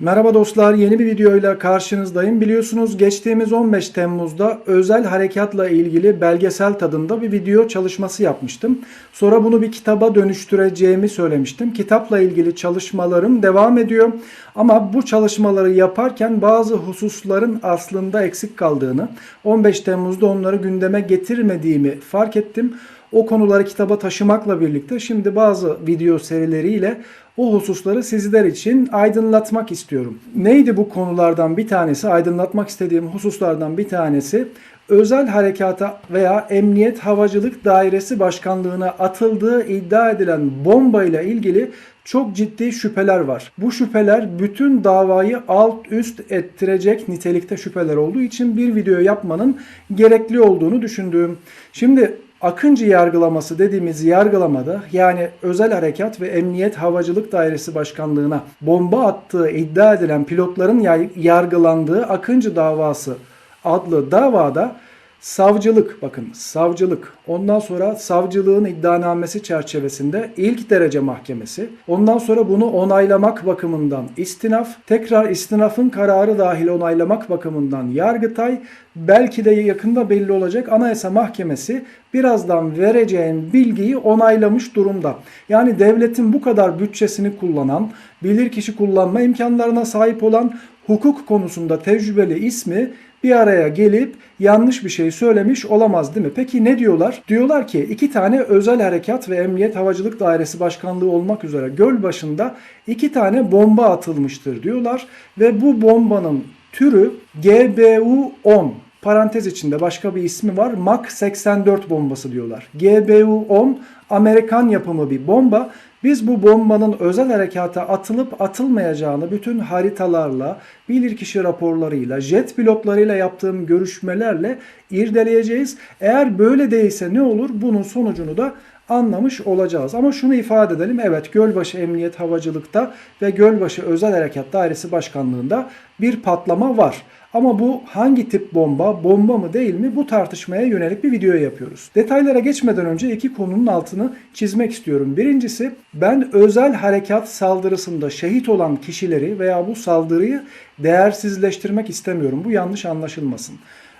Merhaba dostlar, yeni bir videoyla karşınızdayım. Biliyorsunuz geçtiğimiz 15 Temmuz'da özel harekatla ilgili belgesel tadında bir video çalışması yapmıştım. Sonra bunu bir kitaba dönüştüreceğimi söylemiştim. Kitapla ilgili çalışmalarım devam ediyor. Ama bu çalışmaları yaparken bazı hususların aslında eksik kaldığını, 15 Temmuz'da onları gündeme getirmediğimi fark ettim. O konuları kitaba taşımakla birlikte şimdi bazı video serileriyle o hususları sizler için aydınlatmak istiyorum. Neydi bu konulardan bir tanesi? Aydınlatmak istediğim hususlardan bir tanesi özel harekata veya Emniyet Havacılık Dairesi Başkanlığına atıldığı iddia edilen bomba ile ilgili çok ciddi şüpheler var. Bu şüpheler bütün davayı alt üst ettirecek nitelikte şüpheler olduğu için bir video yapmanın gerekli olduğunu düşündüğüm. Şimdi Akıncı yargılaması dediğimiz yargılamada yani özel harekat ve emniyet havacılık dairesi başkanlığına bomba attığı iddia edilen pilotların yargılandığı Akıncı davası adlı davada savcılık bakın savcılık. Ondan sonra savcılığın iddianamesi çerçevesinde ilk derece mahkemesi. Ondan sonra bunu onaylamak bakımından istinaf. Tekrar istinafın kararı dahil onaylamak bakımından yargıtay. Belki de yakında belli olacak anayasa mahkemesi birazdan vereceğim bilgiyi onaylamış durumda. Yani devletin bu kadar bütçesini kullanan bilirkişi kullanma imkanlarına sahip olan hukuk konusunda tecrübeli ismi bir araya gelip yanlış bir şey söylemiş olamaz değil mi? Peki ne diyorlar? Diyorlar ki iki tane özel harekat ve emniyet havacılık dairesi başkanlığı olmak üzere göl başında iki tane bomba atılmıştır diyorlar ve bu bombanın türü GBU-10 parantez içinde başka bir ismi var. Mak 84 bombası diyorlar. GBU-10 Amerikan yapımı bir bomba. Biz bu bombanın özel harekata atılıp atılmayacağını bütün haritalarla, bilirkişi raporlarıyla, jet pilotlarıyla yaptığım görüşmelerle irdeleyeceğiz. Eğer böyle değilse ne olur? Bunun sonucunu da anlamış olacağız. Ama şunu ifade edelim. Evet Gölbaşı Emniyet Havacılık'ta ve Gölbaşı Özel Harekat Dairesi Başkanlığı'nda bir patlama var. Ama bu hangi tip bomba, bomba mı değil mi bu tartışmaya yönelik bir video yapıyoruz. Detaylara geçmeden önce iki konunun altını çizmek istiyorum. Birincisi ben özel harekat saldırısında şehit olan kişileri veya bu saldırıyı değersizleştirmek istemiyorum. Bu yanlış anlaşılmasın.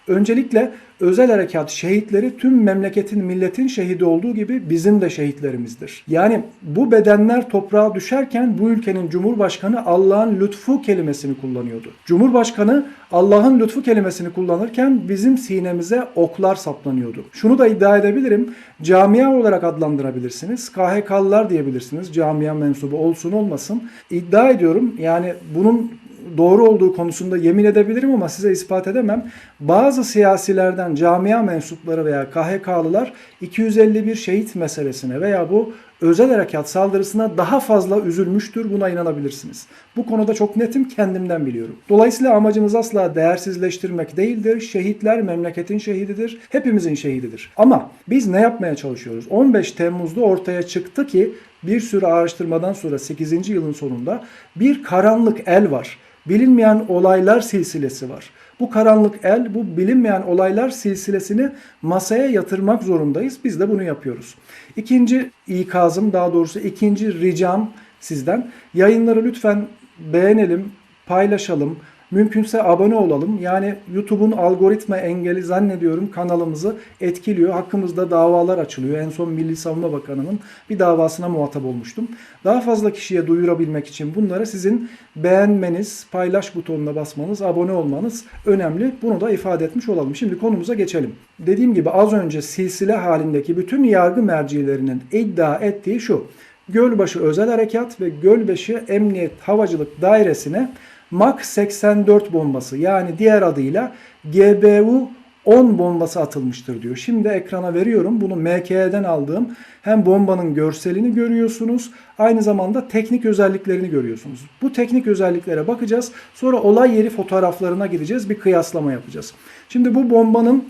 Öncelikle özel harekat şehitleri tüm memleketin milletin şehidi olduğu gibi bizim de şehitlerimizdir. Yani bu bedenler toprağa düşerken bu ülkenin Cumhurbaşkanı Allah'ın lütfu kelimesini kullanıyordu. Cumhurbaşkanı Allah'ın lütfu kelimesini kullanırken bizim sinemize oklar saplanıyordu. Şunu da iddia edebilirim. Camia olarak adlandırabilirsiniz. KHK'lılar diyebilirsiniz. Camia mensubu olsun olmasın. İddia ediyorum yani bunun doğru olduğu konusunda yemin edebilirim ama size ispat edemem. Bazı siyasilerden camia mensupları veya KHK'lılar 251 şehit meselesine veya bu özel harekat saldırısına daha fazla üzülmüştür. Buna inanabilirsiniz. Bu konuda çok netim kendimden biliyorum. Dolayısıyla amacımız asla değersizleştirmek değildir. Şehitler memleketin şehididir. Hepimizin şehididir. Ama biz ne yapmaya çalışıyoruz? 15 Temmuz'da ortaya çıktı ki bir sürü araştırmadan sonra 8. yılın sonunda bir karanlık el var bilinmeyen olaylar silsilesi var. Bu karanlık el, bu bilinmeyen olaylar silsilesini masaya yatırmak zorundayız. Biz de bunu yapıyoruz. İkinci ikazım, daha doğrusu ikinci ricam sizden. Yayınları lütfen beğenelim, paylaşalım, Mümkünse abone olalım. Yani YouTube'un algoritma engeli zannediyorum kanalımızı etkiliyor. Hakkımızda davalar açılıyor. En son Milli Savunma Bakanı'nın bir davasına muhatap olmuştum. Daha fazla kişiye duyurabilmek için bunları sizin beğenmeniz, paylaş butonuna basmanız, abone olmanız önemli. Bunu da ifade etmiş olalım. Şimdi konumuza geçelim. Dediğim gibi az önce silsile halindeki bütün yargı mercilerinin iddia ettiği şu. Gölbaşı Özel Harekat ve Gölbaşı Emniyet Havacılık Dairesi'ne MAK 84 bombası yani diğer adıyla GBU 10 bombası atılmıştır diyor. Şimdi ekrana veriyorum. Bunu MK'den aldığım hem bombanın görselini görüyorsunuz. Aynı zamanda teknik özelliklerini görüyorsunuz. Bu teknik özelliklere bakacağız. Sonra olay yeri fotoğraflarına gideceğiz. Bir kıyaslama yapacağız. Şimdi bu bombanın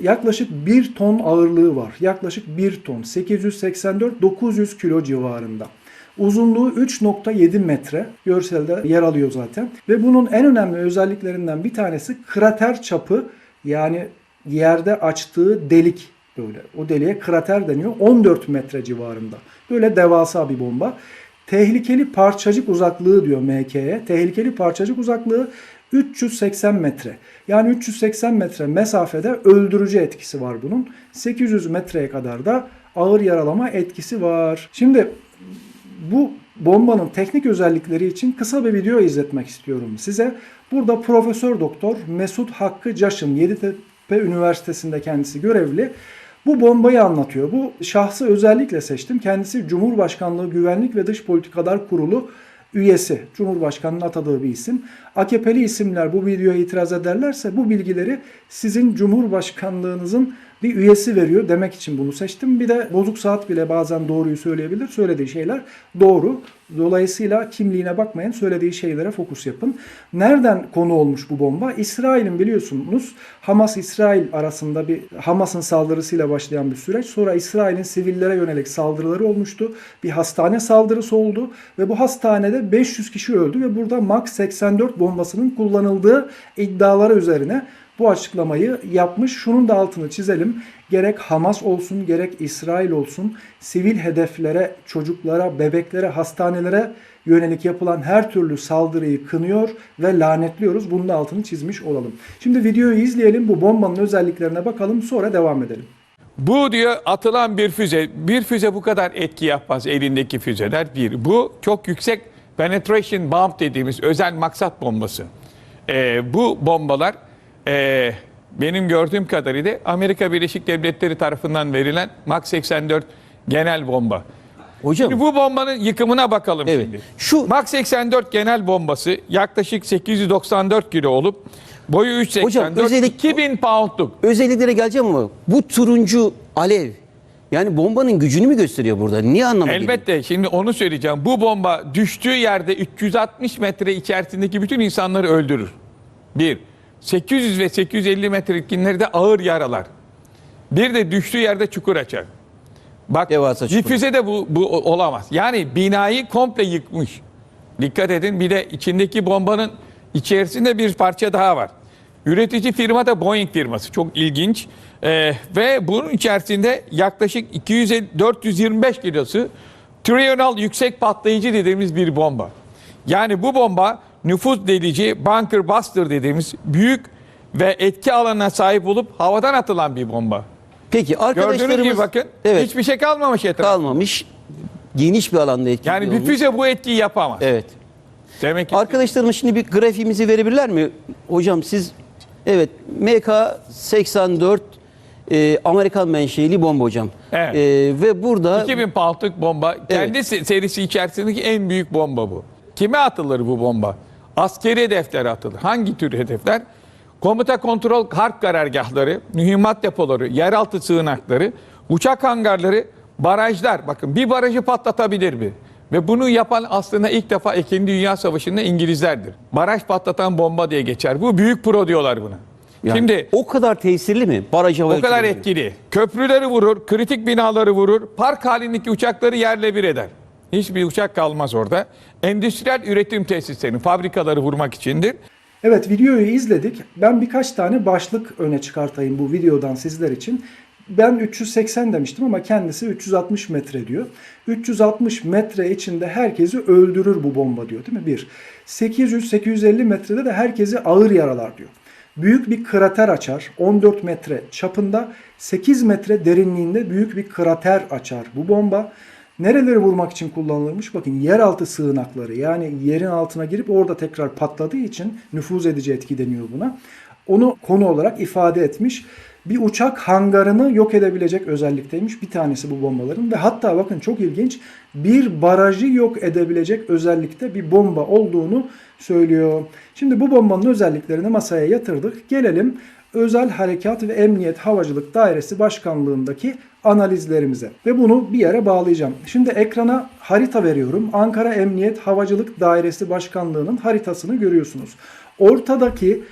yaklaşık 1 ton ağırlığı var. Yaklaşık 1 ton. 884-900 kilo civarında. Uzunluğu 3.7 metre. Görselde yer alıyor zaten. Ve bunun en önemli özelliklerinden bir tanesi krater çapı yani yerde açtığı delik böyle. O deliğe krater deniyor. 14 metre civarında. Böyle devasa bir bomba. Tehlikeli parçacık uzaklığı diyor MK'ye. Tehlikeli parçacık uzaklığı 380 metre. Yani 380 metre mesafede öldürücü etkisi var bunun. 800 metreye kadar da ağır yaralama etkisi var. Şimdi bu bombanın teknik özellikleri için kısa bir video izletmek istiyorum size. Burada Profesör Doktor Mesut Hakkı Caş'ın Yeditepe Üniversitesi'nde kendisi görevli. Bu bombayı anlatıyor. Bu şahsı özellikle seçtim. Kendisi Cumhurbaşkanlığı Güvenlik ve Dış Politikalar Kurulu üyesi. Cumhurbaşkanının atadığı bir isim. AKP'li isimler bu videoya itiraz ederlerse bu bilgileri sizin Cumhurbaşkanlığınızın bir üyesi veriyor demek için bunu seçtim. Bir de bozuk saat bile bazen doğruyu söyleyebilir. Söylediği şeyler doğru. Dolayısıyla kimliğine bakmayın. Söylediği şeylere fokus yapın. Nereden konu olmuş bu bomba? İsrail'in biliyorsunuz Hamas-İsrail arasında bir Hamas'ın saldırısıyla başlayan bir süreç. Sonra İsrail'in sivillere yönelik saldırıları olmuştu. Bir hastane saldırısı oldu ve bu hastanede 500 kişi öldü ve burada MAX 84 bombasının kullanıldığı iddiaları üzerine bu açıklamayı yapmış. Şunun da altını çizelim. Gerek Hamas olsun gerek İsrail olsun sivil hedeflere, çocuklara, bebeklere, hastanelere yönelik yapılan her türlü saldırıyı kınıyor ve lanetliyoruz. Bunun da altını çizmiş olalım. Şimdi videoyu izleyelim. Bu bombanın özelliklerine bakalım sonra devam edelim. Bu diyor atılan bir füze. Bir füze bu kadar etki yapmaz elindeki füzeler. Bir. Bu çok yüksek penetration bomb dediğimiz özel maksat bombası. Ee, bu bombalar ee, benim gördüğüm kadarıyla Amerika Birleşik Devletleri tarafından verilen Max 84 genel bomba. Hocam Şimdi bu bombanın yıkımına bakalım Evet. şimdi. Şu- Max 84 genel bombası yaklaşık 894 kilo olup boyu 3.84 Hocam, özellik- 2000 poundluk. özelliklere geleceğim ama bu turuncu alev yani bombanın gücünü mü gösteriyor burada? Niye anlamadım? Elbette şimdi onu söyleyeceğim. Bu bomba düştüğü yerde 360 metre içerisindeki bütün insanları öldürür. Bir. 800 ve 850 metrekinleri de ağır yaralar. Bir de düştüğü yerde çukur açar. Bak Devasa çukur. füze de bu, bu olamaz. Yani binayı komple yıkmış. Dikkat edin bir de içindeki bombanın içerisinde bir parça daha var. Üretici firma da Boeing firması. Çok ilginç. Ee, ve bunun içerisinde yaklaşık 250 425 kilosu triyonal yüksek patlayıcı dediğimiz bir bomba. Yani bu bomba nüfuz delici, bunker buster dediğimiz büyük ve etki alanına sahip olup havadan atılan bir bomba. Peki arkadaşlarımız Gördüğünüz gibi bakın evet, hiçbir şey kalmamış etrafta. kalmamış. Geniş bir alanda etkili Yani bir olmuş. füze bu etkiyi yapamaz. Evet. Demek ki Arkadaşlarımız şimdi bir grafiğimizi verebilirler mi? Hocam siz evet MK84 e, Amerikan menşeli bomba hocam. Evet. E, ve burada 2000 poundluk bomba. Kendi se- serisi içerisindeki en büyük bomba bu. Kime atılır bu bomba? Askeri hedeflere atılır. Hangi tür hedefler? Komuta kontrol harp karargahları, mühimmat depoları, yeraltı sığınakları, uçak hangarları, barajlar. Bakın bir barajı patlatabilir mi? Ve bunu yapan aslında ilk defa 2. Dünya Savaşı'nda İngilizlerdir. Baraj patlatan bomba diye geçer. Bu büyük pro diyorlar buna. yani Şimdi o kadar tesirli mi? Baraj hava o kadar etkili. Köprüleri vurur, kritik binaları vurur, park halindeki uçakları yerle bir eder. Hiçbir uçak kalmaz orada. Endüstriyel üretim tesislerini, fabrikaları vurmak içindir. Evet videoyu izledik. Ben birkaç tane başlık öne çıkartayım bu videodan sizler için. Ben 380 demiştim ama kendisi 360 metre diyor. 360 metre içinde herkesi öldürür bu bomba diyor değil mi? Bir. 800-850 metrede de herkesi ağır yaralar diyor. Büyük bir krater açar. 14 metre çapında 8 metre derinliğinde büyük bir krater açar bu bomba. Nereleri vurmak için kullanılırmış? Bakın yeraltı sığınakları yani yerin altına girip orada tekrar patladığı için nüfuz edici etki deniyor buna. Onu konu olarak ifade etmiş. Bir uçak hangarını yok edebilecek özellikteymiş bir tanesi bu bombaların ve hatta bakın çok ilginç bir barajı yok edebilecek özellikte bir bomba olduğunu söylüyor. Şimdi bu bombanın özelliklerini masaya yatırdık. Gelelim Özel Harekat ve Emniyet Havacılık Dairesi Başkanlığındaki analizlerimize ve bunu bir yere bağlayacağım. Şimdi ekrana harita veriyorum. Ankara Emniyet Havacılık Dairesi Başkanlığı'nın haritasını görüyorsunuz. Ortadaki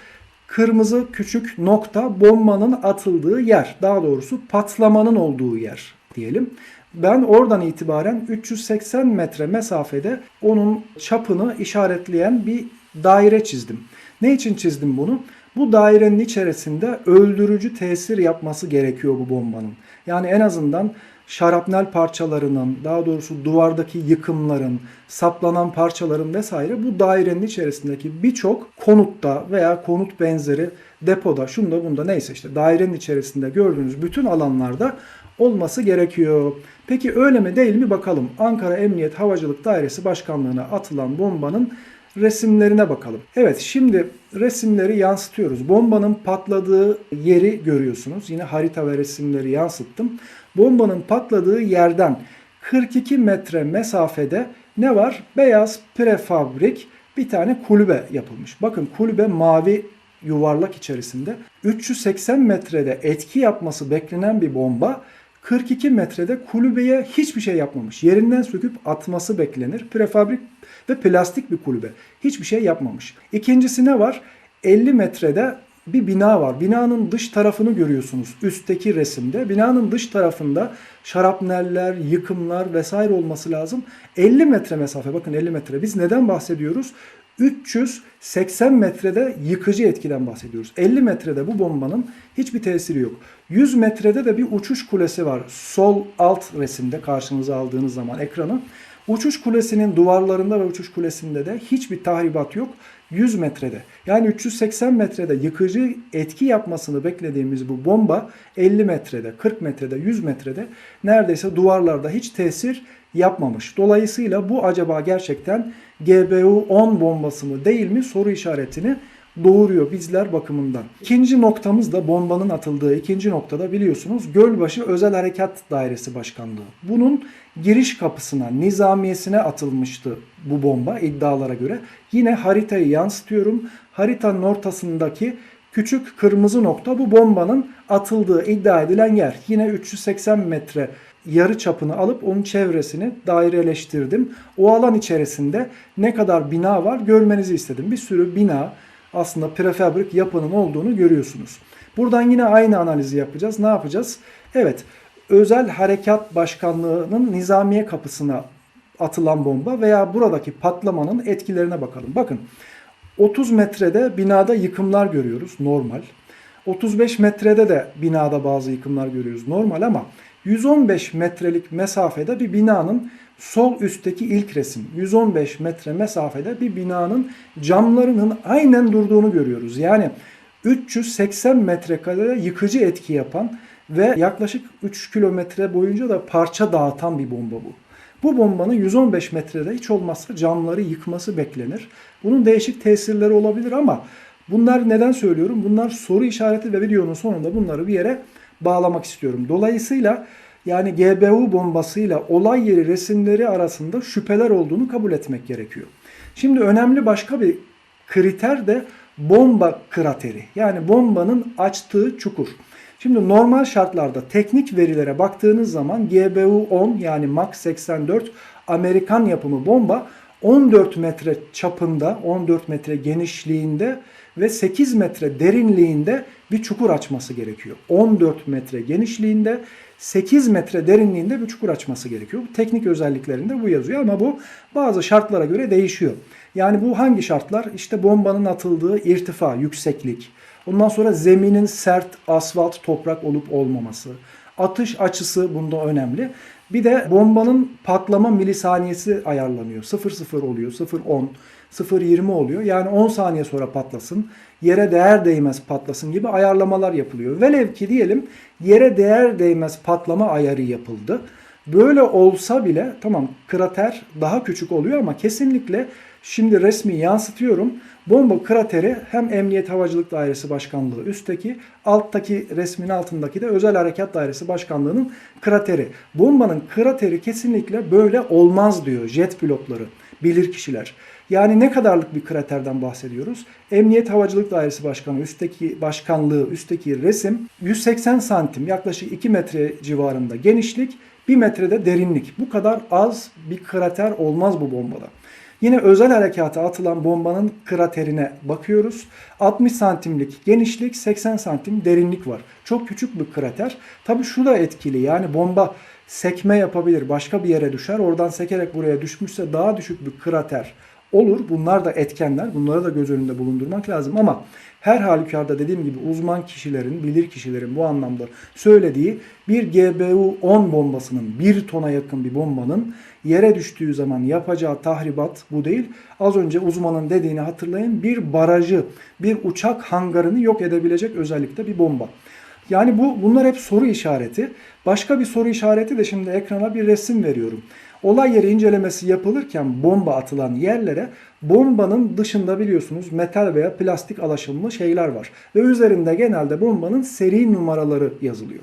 kırmızı küçük nokta bombanın atıldığı yer. Daha doğrusu patlamanın olduğu yer diyelim. Ben oradan itibaren 380 metre mesafede onun çapını işaretleyen bir daire çizdim. Ne için çizdim bunu? Bu dairenin içerisinde öldürücü tesir yapması gerekiyor bu bombanın. Yani en azından şarapnel parçalarının, daha doğrusu duvardaki yıkımların, saplanan parçaların vesaire bu dairenin içerisindeki birçok konutta veya konut benzeri depoda, şunda bunda neyse işte dairenin içerisinde gördüğünüz bütün alanlarda olması gerekiyor. Peki öyle mi değil mi bakalım. Ankara Emniyet Havacılık Dairesi Başkanlığı'na atılan bombanın resimlerine bakalım. Evet şimdi resimleri yansıtıyoruz. Bombanın patladığı yeri görüyorsunuz. Yine harita ve resimleri yansıttım. Bombanın patladığı yerden 42 metre mesafede ne var? Beyaz prefabrik bir tane kulübe yapılmış. Bakın kulübe mavi yuvarlak içerisinde 380 metrede etki yapması beklenen bir bomba 42 metrede kulübeye hiçbir şey yapmamış. Yerinden söküp atması beklenir. Prefabrik ve plastik bir kulübe. Hiçbir şey yapmamış. İkincisi ne var? 50 metrede bir bina var. Binanın dış tarafını görüyorsunuz üstteki resimde. Binanın dış tarafında şarapneller, yıkımlar vesaire olması lazım. 50 metre mesafe bakın 50 metre. Biz neden bahsediyoruz? 380 metrede yıkıcı etkiden bahsediyoruz. 50 metrede bu bombanın hiçbir tesiri yok. 100 metrede de bir uçuş kulesi var. Sol alt resimde karşınıza aldığınız zaman ekranı. Uçuş kulesinin duvarlarında ve uçuş kulesinde de hiçbir tahribat yok. 100 metrede. Yani 380 metrede yıkıcı etki yapmasını beklediğimiz bu bomba 50 metrede, 40 metrede, 100 metrede neredeyse duvarlarda hiç tesir yapmamış. Dolayısıyla bu acaba gerçekten GBU-10 bombası mı değil mi soru işaretini doğuruyor bizler bakımından. İkinci noktamız da bombanın atıldığı ikinci noktada biliyorsunuz Gölbaşı Özel Harekat Dairesi Başkanlığı. Bunun giriş kapısına, nizamiyesine atılmıştı bu bomba iddialara göre. Yine haritayı yansıtıyorum. Haritanın ortasındaki küçük kırmızı nokta bu bombanın atıldığı iddia edilen yer. Yine 380 metre yarı çapını alıp onun çevresini daireleştirdim. O alan içerisinde ne kadar bina var görmenizi istedim. Bir sürü bina aslında prefabrik yapının olduğunu görüyorsunuz. Buradan yine aynı analizi yapacağız. Ne yapacağız? Evet, Özel Harekat Başkanlığı'nın nizamiye kapısına atılan bomba veya buradaki patlamanın etkilerine bakalım. Bakın 30 metrede binada yıkımlar görüyoruz normal. 35 metrede de binada bazı yıkımlar görüyoruz normal ama 115 metrelik mesafede bir binanın sol üstteki ilk resim 115 metre mesafede bir binanın camlarının aynen durduğunu görüyoruz. Yani 380 metrekarede yıkıcı etki yapan ve yaklaşık 3 kilometre boyunca da parça dağıtan bir bomba bu. Bu bombanın 115 metrede hiç olmazsa camları yıkması beklenir. Bunun değişik tesirleri olabilir ama bunlar neden söylüyorum? Bunlar soru işareti ve videonun sonunda bunları bir yere bağlamak istiyorum. Dolayısıyla yani GBU bombasıyla olay yeri resimleri arasında şüpheler olduğunu kabul etmek gerekiyor. Şimdi önemli başka bir kriter de bomba krateri. Yani bombanın açtığı çukur. Şimdi normal şartlarda teknik verilere baktığınız zaman GBU-10 yani Mach 84 Amerikan yapımı bomba 14 metre çapında, 14 metre genişliğinde ve 8 metre derinliğinde bir çukur açması gerekiyor. 14 metre genişliğinde 8 metre derinliğinde bir çukur açması gerekiyor. Teknik özelliklerinde bu yazıyor ama bu bazı şartlara göre değişiyor. Yani bu hangi şartlar? İşte bombanın atıldığı irtifa, yükseklik. Ondan sonra zeminin sert asfalt, toprak olup olmaması. Atış açısı bunda önemli. Bir de bombanın patlama milisaniyesi ayarlanıyor. 0-0 oluyor, 0-10, 0-20 oluyor. Yani 10 saniye sonra patlasın, yere değer değmez patlasın gibi ayarlamalar yapılıyor. Velev ki diyelim yere değer değmez patlama ayarı yapıldı. Böyle olsa bile tamam krater daha küçük oluyor ama kesinlikle şimdi resmi yansıtıyorum. Bomba krateri hem Emniyet Havacılık Dairesi Başkanlığı üstteki, alttaki resmin altındaki de Özel Harekat Dairesi Başkanlığı'nın krateri. Bombanın krateri kesinlikle böyle olmaz diyor jet pilotları, bilir kişiler. Yani ne kadarlık bir kraterden bahsediyoruz? Emniyet Havacılık Dairesi Başkanı üstteki başkanlığı, üstteki resim 180 santim yaklaşık 2 metre civarında genişlik, 1 metrede derinlik. Bu kadar az bir krater olmaz bu bombada. Yine özel harekata atılan bombanın kraterine bakıyoruz. 60 santimlik genişlik, 80 santim derinlik var. Çok küçük bir krater. Tabii şu da etkili. Yani bomba sekme yapabilir. Başka bir yere düşer. Oradan sekerek buraya düşmüşse daha düşük bir krater Olur bunlar da etkenler bunları da göz önünde bulundurmak lazım ama her halükarda dediğim gibi uzman kişilerin, bilir kişilerin bu anlamda söylediği bir GBU-10 bombasının, bir tona yakın bir bombanın yere düştüğü zaman yapacağı tahribat bu değil. Az önce uzmanın dediğini hatırlayın bir barajı, bir uçak hangarını yok edebilecek özellikle bir bomba. Yani bu bunlar hep soru işareti. Başka bir soru işareti de şimdi ekrana bir resim veriyorum. Olay yeri incelemesi yapılırken bomba atılan yerlere bombanın dışında biliyorsunuz metal veya plastik alaşımlı şeyler var. Ve üzerinde genelde bombanın seri numaraları yazılıyor.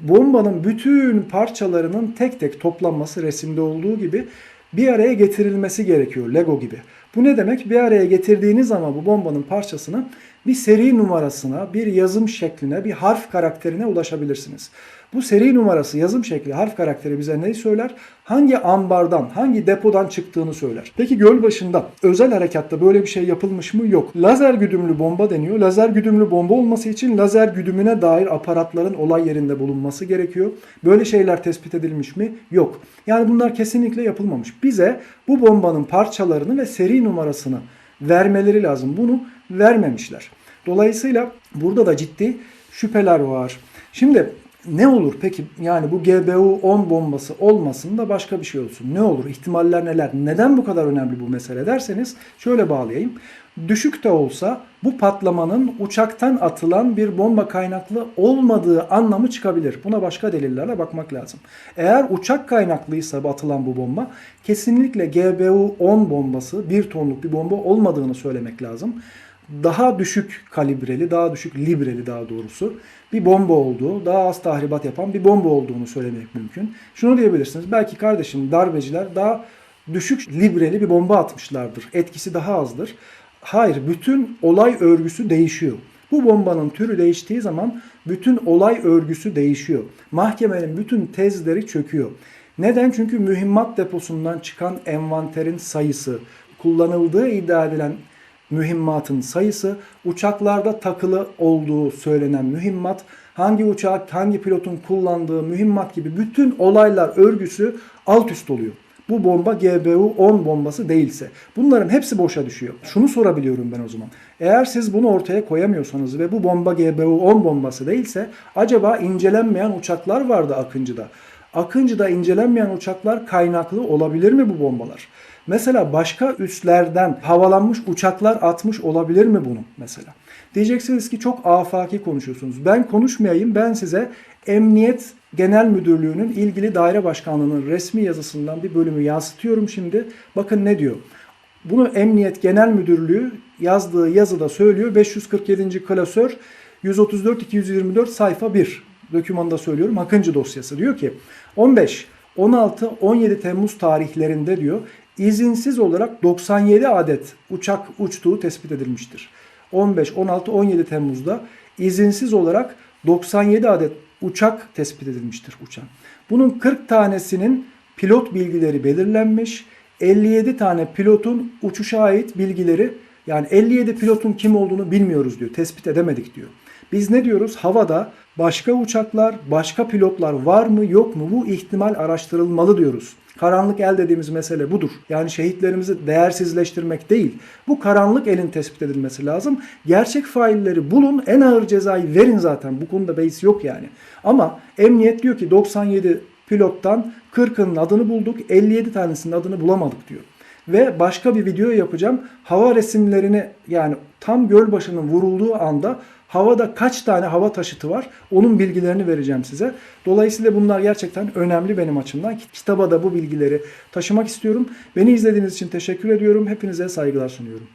Bombanın bütün parçalarının tek tek toplanması resimde olduğu gibi bir araya getirilmesi gerekiyor Lego gibi. Bu ne demek? Bir araya getirdiğiniz zaman bu bombanın parçasını bir seri numarasına, bir yazım şekline, bir harf karakterine ulaşabilirsiniz. Bu seri numarası, yazım şekli, harf karakteri bize neyi söyler? Hangi ambardan, hangi depodan çıktığını söyler. Peki göl başında özel harekatta böyle bir şey yapılmış mı? Yok. Lazer güdümlü bomba deniyor. Lazer güdümlü bomba olması için lazer güdümüne dair aparatların olay yerinde bulunması gerekiyor. Böyle şeyler tespit edilmiş mi? Yok. Yani bunlar kesinlikle yapılmamış. Bize bu bombanın parçalarını ve seri numarasını vermeleri lazım. Bunu vermemişler. Dolayısıyla burada da ciddi şüpheler var. Şimdi ne olur peki yani bu GBU-10 bombası olmasın da başka bir şey olsun. Ne olur? İhtimaller neler? Neden bu kadar önemli bu mesele derseniz şöyle bağlayayım. Düşük de olsa bu patlamanın uçaktan atılan bir bomba kaynaklı olmadığı anlamı çıkabilir. Buna başka delillerle bakmak lazım. Eğer uçak kaynaklıysa atılan bu bomba kesinlikle GBU-10 bombası bir tonluk bir bomba olmadığını söylemek lazım daha düşük kalibreli, daha düşük libreli daha doğrusu bir bomba olduğu, daha az tahribat yapan bir bomba olduğunu söylemek mümkün. Şunu diyebilirsiniz. Belki kardeşim darbeciler daha düşük libreli bir bomba atmışlardır. Etkisi daha azdır. Hayır, bütün olay örgüsü değişiyor. Bu bombanın türü değiştiği zaman bütün olay örgüsü değişiyor. Mahkemenin bütün tezleri çöküyor. Neden? Çünkü mühimmat deposundan çıkan envanterin sayısı, kullanıldığı iddia edilen mühimmatın sayısı, uçaklarda takılı olduğu söylenen mühimmat, hangi uçak, hangi pilotun kullandığı mühimmat gibi bütün olaylar örgüsü alt üst oluyor. Bu bomba GBU-10 bombası değilse. Bunların hepsi boşa düşüyor. Şunu sorabiliyorum ben o zaman. Eğer siz bunu ortaya koyamıyorsanız ve bu bomba GBU-10 bombası değilse acaba incelenmeyen uçaklar vardı Akıncı'da. Akıncı'da incelenmeyen uçaklar kaynaklı olabilir mi bu bombalar? Mesela başka üslerden havalanmış uçaklar atmış olabilir mi bunu mesela? Diyeceksiniz ki çok afaki konuşuyorsunuz. Ben konuşmayayım ben size Emniyet Genel Müdürlüğü'nün ilgili daire başkanlığının resmi yazısından bir bölümü yansıtıyorum şimdi. Bakın ne diyor. Bunu Emniyet Genel Müdürlüğü yazdığı yazıda söylüyor. 547. klasör 134-224 sayfa 1 dokümanda söylüyorum. Akıncı dosyası diyor ki 15, 16, 17 Temmuz tarihlerinde diyor izinsiz olarak 97 adet uçak uçtuğu tespit edilmiştir. 15, 16, 17 Temmuz'da izinsiz olarak 97 adet uçak tespit edilmiştir uçan. Bunun 40 tanesinin pilot bilgileri belirlenmiş. 57 tane pilotun uçuşa ait bilgileri yani 57 pilotun kim olduğunu bilmiyoruz diyor. Tespit edemedik diyor. Biz ne diyoruz? Havada başka uçaklar, başka pilotlar var mı yok mu? Bu ihtimal araştırılmalı diyoruz. Karanlık el dediğimiz mesele budur. Yani şehitlerimizi değersizleştirmek değil. Bu karanlık elin tespit edilmesi lazım. Gerçek failleri bulun, en ağır cezayı verin zaten. Bu konuda beis yok yani. Ama emniyet diyor ki 97 pilottan 40'ının adını bulduk, 57 tanesinin adını bulamadık diyor. Ve başka bir video yapacağım. Hava resimlerini yani tam Gölbaşı'nın vurulduğu anda havada kaç tane hava taşıtı var onun bilgilerini vereceğim size. Dolayısıyla bunlar gerçekten önemli benim açımdan. Kitaba da bu bilgileri taşımak istiyorum. Beni izlediğiniz için teşekkür ediyorum. Hepinize saygılar sunuyorum.